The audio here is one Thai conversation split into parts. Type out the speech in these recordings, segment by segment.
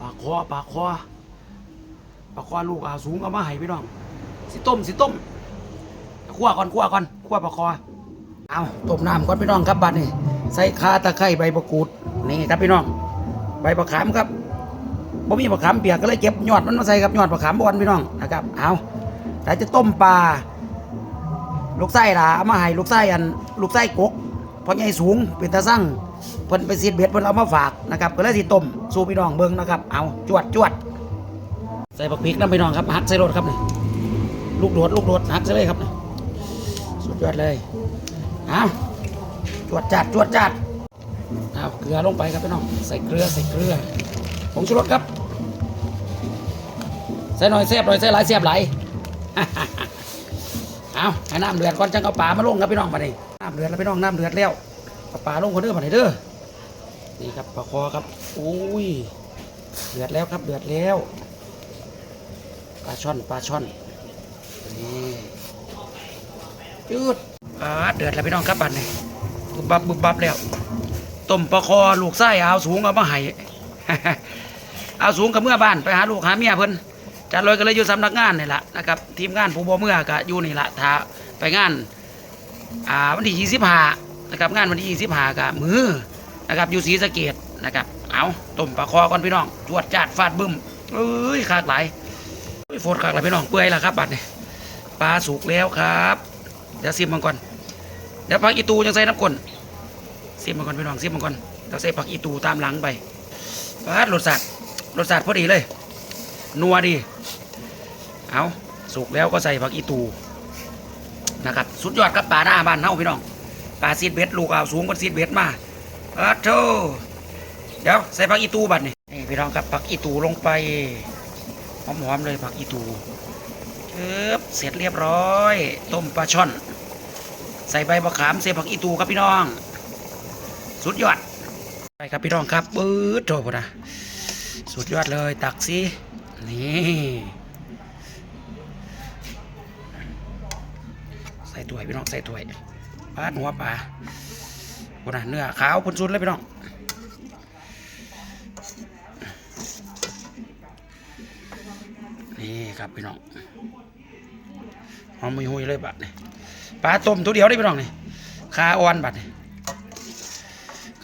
ปลาคอปลาคอปลาคอลูกอ่าสูงเอามาให้พี่น้องสิต้มสิต้มคั่วก่อนคั่วก่อนคั่วปลาคอเอาต้มน้ำก่อนพี่น้องครับบัดนี้ใส่ข่าตะไคร้ใบมะกรูดนี่ครับพี่น้อง ใบมะขามครับบ่มีมะขามเปียกก็เลยเก็บยอดมันมาใส่กับยอดมะขามบอนพี่น้องนะครับเอาแต่จะต้มปลาลูกไส้ล่ะเอามาให้ลูกไส้อันลูกไส้กกเพราะใหญ่สูงเป็นตาสั่ง เพิ่นไปซีดเบ็ดเพิ่นเอามาฝากนะครับก็เลยสิต้มสู่พี่น้องเบิ่งนะครับ เอาจวดจวดใส่ผักพริกน้ำพี่น้องครับหักใส่รถครับนี่ลูกโดดลูกโดดหักใส่เลยครับนี่สุดยอดเลยเอาจวดจัดจวดจัดเอาเกลือลงไปครับพี่น้องใส่เกลือใส่เกลือผงชูรสครับใส่หน่อยแซ่บหน่อยใส่หลายแซ่บหลายเอาให้น้ำเดือดก่อนจังเอาปลามาลงครับพี่น้องมาดิน้ำเดือดแล้วพี่น้องน้ำเดือดแล้วเอาปลาลงคนเด้อมาดิเด้อ นี่ครับปลาคอครับอุ้ยเดือดแล้วครับเดือดแล้วปลาช่อนปลาช่อนนี่ยืดอ่าเดือดแล้วพี่น้องครับบัดนี้บุบบับบุบบับแล้วต้มปลาคอลูกไส้เอาสูงเอามาให้เอาสูงกับเมื่อบ้านไปหาลูกหาเมียเพิ่นจัดลอยก็เลยอยู่สำนักงานนี่แหละนะครับทีมงานผู้บ่เมื่อก็อยู่นี่แหละถ้าไปงานอ่าวันที่ยี่สิบห้านะครับงานวันที่ยี่สิบห้าก็มือ นะครับอยู่ศรีสะเกดนะครับ เอาต้มปลาคอก่อนพี่น้องจวดจาดฟาดบึ้มเอ้ยขากหลายโฟดขากหลายพี่น้องเปื่อยแล้วครับบัดนี้ปลาสุกแล้วครับ เดี๋ยวซิมมันก่อนเดี๋ยวพักอีตูยังใส่น้ำก้นซิมมันก่อนพี่น้องซิมมันก่อนต้องใส่ผักอีตูตามหลังไปปาดรสชาติรสชาติพอดีเลย นัวดี เอาสุกแล้วก็ใส่ผักอีตูนะครับ สุดยอดครับป่าหน้าบ้านเฮาพี่น้องป่าซีดเบ็ดลูกเอาสูงกว่าซีดเบ็ดมา อาโธเดี๋ยวใส่ผักอีตูบัดนี่นี่พี่น้องครับผักอีตูลงไปหอมๆเลยผักอีตูเชิบเสร็จเรียบร้อย ต้มปลาช่อน ใส่ใบมะขามใส่ผักอีตูครับพี่น้อง สุดยอดไปครับพี่น้องครับปื๊ดโถพอนะสุดยอดเลยตักสินี่ใส่ถ้วยพี่น้องใส่ถ้วยปาดหัวปลา พอนะเนื้อขาวพุนสุดเลยพี่น้องนี่ครับพี่น้องหอมมุยหุยเลยบัดนี่ปลาต้มตัวเดียวได้พี่น้องนี่คาอ่อนบัดนี่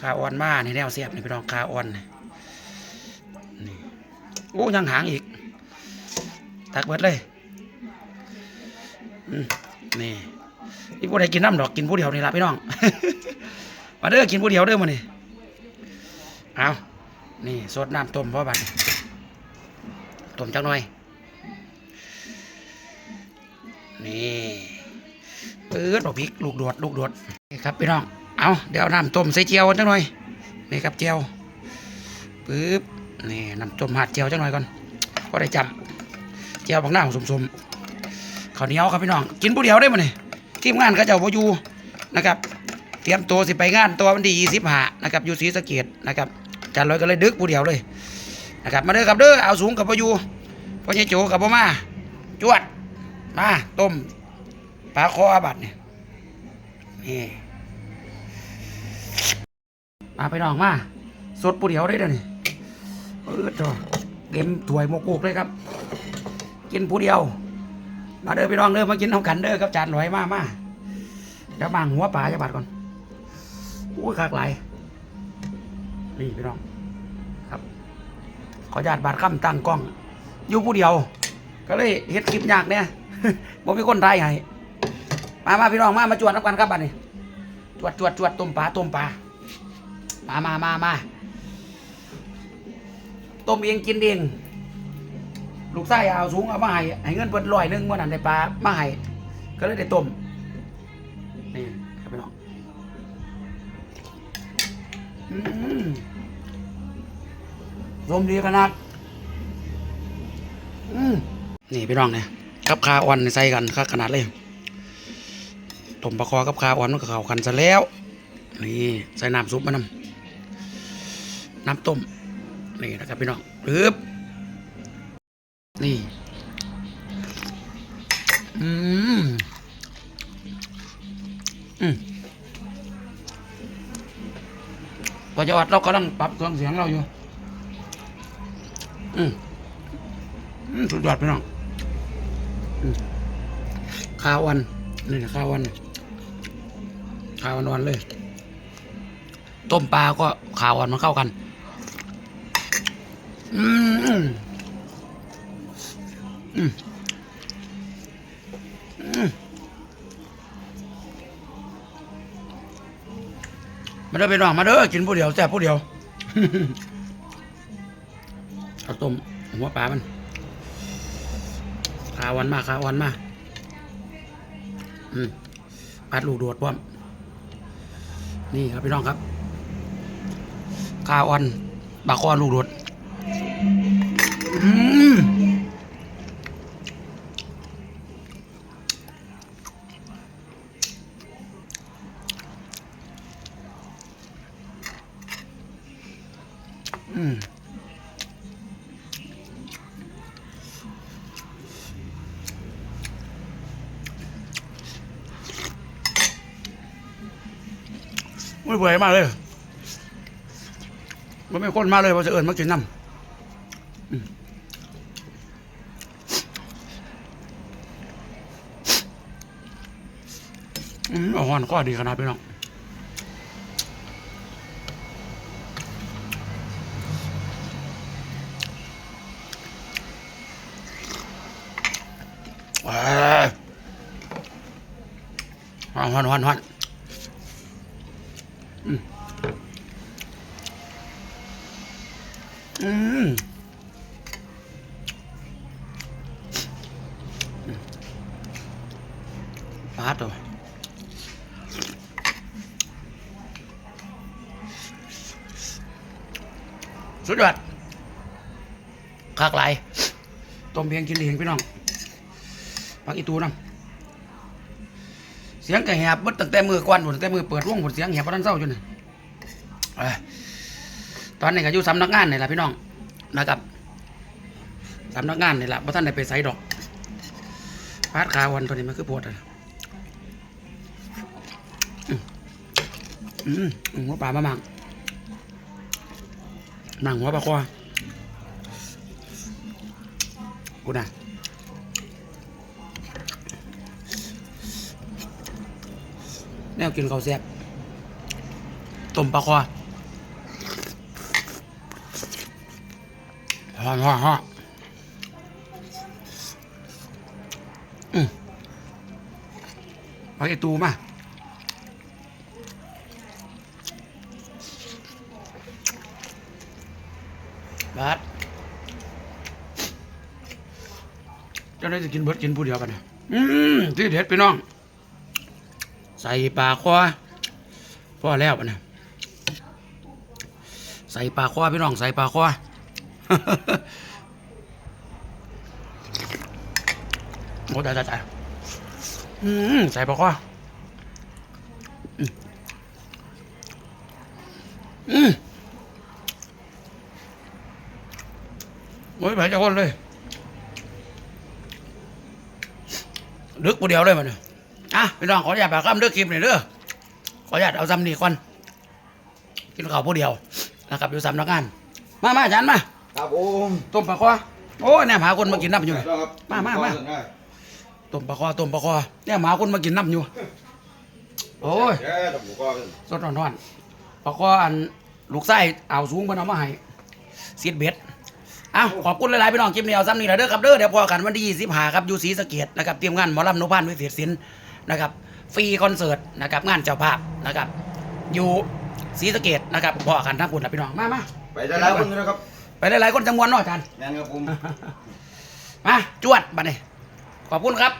ขาอ่อนมาในแนวเสียบนี่พี่น้องขาอ่อนนี่นี่โอ้ยังหางอีกตักเบิดเลยนี่พี่ผู้ใดกินน้ำดอกกินผู้เดียวนี่ละพี่น้อง มาเด้อกินผู้เดียวเด้อมานี่เอานี่สดน้ำต้มพราบัดต้มจักหน่อย นี่ปื๊ดอกพริกลูกโดดลูกโดดนี่ครับพี่น้อง เอาเดี๋ยวน้ำต้มใส่เจียวจังหน่อย นี่ครับเจียวปึ๊บ นี่น้ำต้มหัดเจียวจังหน่อยก่อนก็ได้จำเจียวบางหน้าของสมๆข้าวเหนียวครับพี่น้อง กินผู้เดียวได้มั้ยทีมงานก็จะเอาบ่อยู่นะครับ เตรียมตัวสิไปงานตัววันที่ยี่สิบห้านะครับอยู่ศรีสะเกดนะครับจันลอยก็เลยดึกผู้เดียวเลยนะครับมาเด้อครับเด้อเอาสูงกับบ่อยู่พ่อใหญ่โจกับบ่อมาจวดมาต้มปลาคออาบัดเนี่ยนี่มาไปน้องมาสดปูเดียวได้เดี๋ยวนี้เออจ้ะเต็มถ้วยโมกุกเลยครับ กินผู้เดียว มาเด้อพี่น้องเด้อมากินน้ำกันเด้อครับจานลอยมามาเดี๋ยวบางหัวปลาจะบาดก่อน อุ้ยขากไหลายนี่พี่น้องครับ ขอญาตบาดค่ำตั้งกล้อง อยู่ผู้เดียว ก็เลยเฮ็ดคลิปยากเนี่ยบ่มีคนไทยให้มามาพี่น้องมามาจวดน้ำกันครับบัดนี้จวดจวดจวดต้มปลาต้มปลามามามามาต้มเองกินเองลูกไส้เอาสูงเอามาให้ให้เงินเปิดลอยหนึงเมื่อนั้นได้ปลามาให้ก็เลยได้ต้มนี่ รับพี่น้องอืมดีขนาดนี่พี่น้องเนี่ยกับคาอ่อนใส่กันคักขนาดเลยต้มปลาคอกับคาอ่อนมันก็เข้ากันซะแล้วนี่ใส่น้ำซุปมานำน้ำต้มนี่นะครับพี่น้องปึ๊บนี่อืมอืม พอจะวัดเรากำลังปรับเครื่องเสียงเราอยู่ อืมอืมสุดยอดพี่น้องอืมข้าววันนี่นะข้าววันข้าววันๆเลย ต้มปลาก็ข้าววันมันเข้ากัน อืมอืม มาเด้อไปน้องมาเด้อกินผู้เดียวแซ่บผู้เดียวเอาต้มหัวปลามันขาวันมาขาวันมาอืมปัดลูกโดดพร้อมนี่ครับพี่น้องครับขาอ่อนปลาคอลูกโดด ไม่เบื่อมากเลย มันไม่ข้นมากเลยเพราะจะเอิญมากินน้ำอืมอืมเอหอนก็ดีขนาดพี่น้อง หอนหอนหอนหอนอืมปาดตัวสุด เสียงกระแหบเบิดตั้งแต่มือก่อนหมดตั้งแต่มือเปิดร่วงหมดเสียงแหบเพราะท่านเศร้าจนนี่ตอนนี้ก็อยู่สำนักงานนี่แหละพี่น้องนะครับสำนักงานนี่แหละเพราะท่านได้ไปใส่ดอกพาดขาวันตัวนี้มันคือปวดอะอืมหัวปลามามังมังหัวปลาคอกูนะ แนวกินข้าวแซ่บต้มปลาคอฮ่าฮ่าฮ่าอืมเอาไอตูมาบาสเจ้าได้จะกินเบิดกินผู้เดียวกันนะอืมที่เด็ดพี่น้อง ใส่ปลาคว้าพ่อแล้วนะใส่ปลาคว้าพี่น้องใส่ปลาคว้าโอ้ตายตายตายอืมใส่ปลาคว้าอืมอืมโอ้ยไปจะคนเลยลึกผู้เดียวเลยมันเนี่ย อะพี่น้องขออนุญาตปากคำเลือกคลิปหน่อยเด้อขออนุญาตเอาซ้ำนี่ก่อนกินข้าวผู้เดียวนะครับอยู่สำนักงาน มามาอาจารย์มาครับผมต้มปลาคอโอ้ยเนี่ยหาคนมากินน้ำอยู่นี่ครับมามามาต้มปลาคอต้มปลาคอเนี่ยหมาคนมากินน้ำอยู่โอ้ยแย่ดอกหมูก้อนสดร้อนๆปลาคออันลูกไส้อ่าวสูงมันเอามาให้เสียดเบ็ดอ้าวขอบคุณหลายๆพี่น้องคลิปนี้เอาซ้ำนี่แหละเด้อครับเด้อเดี๋ยวพอกันวันที่ยี่สิบห้าครับอยู่ศรีสะเกดนะครับเตรียมงานหมอลำนุพันธ์วิเศษศิลป์ นะครับฟรีคอนเสิร์ตนะครับงานเจ้าภาพนะครับ อยู่ศรีสะเกดนะครับพอกันทั้งคุณนะพี่น้องมามาไปได้แล้วคนนึงนะครับไปหลายๆคนจังมวนเนาะอาจารย์แม่นครับผมมาจวดบัดนี้ขอบคุณครับ